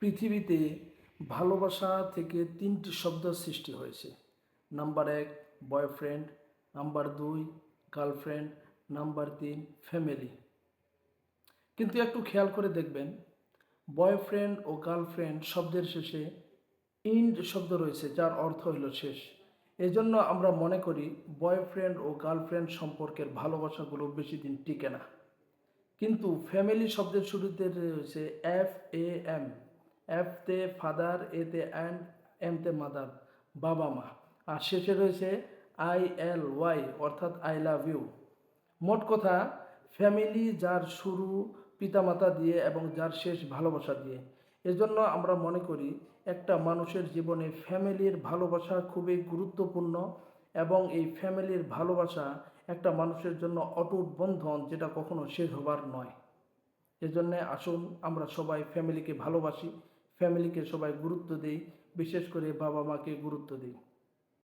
পৃথিবীতে ভালোবাসা থেকে তিনটি শব্দ সৃষ্টি হয়েছে। নাম্বার এক, বয়ফ্রেন্ড। নাম্বার দুই, গার্লফ্রেন্ড। নাম্বার তিন, ফ্যামিলি। কিন্তু একটু খেয়াল করে দেখবেন, বয়ফ্রেন্ড ও গার্লফ্রেন্ড শব্দের শেষে ইন্ড শব্দ রয়েছে, যার অর্থ হলো শেষ। এজন্য আমরা মনে করি বয়ফ্রেন্ড ও গার্লফ্রেন্ড সম্পর্কের ভালোবাসাগুলো বেশি দিন টিকে না। কিন্তু ফ্যামিলি শব্দের শুরুতে রয়েছে এফ এ এম। এফ তে ফাদার এ তে অ্যান্ড এম তে মাদার বাবা, মা। আর শেষে রয়েছে আই এল ওয়াই অর্থাৎ আই লাভ ইউ মোট কথা ফ্যামিলি যার শুরু পিতামাতা দিয়ে এবং যার শেষ ভালোবাসা দিয়ে। এজন্য আমরা মনে করি একটা মানুষের জীবনে ফ্যামিলির ভালোবাসা খুবই গুরুত্বপূর্ণ এবং এই ফ্যামিলির ভালোবাসা একটা মানুষের জন্য অটুট বন্ধন যেটা কখনো শেষ হবার নয়। এজন্যে আসুন, আমরা সবাই ফ্যামিলিকে ভালোবাসি ফ্যামিলিকে সবাই গুরুত্ব দিই বিশেষ করে বাবা মাকে গুরুত্ব দিই।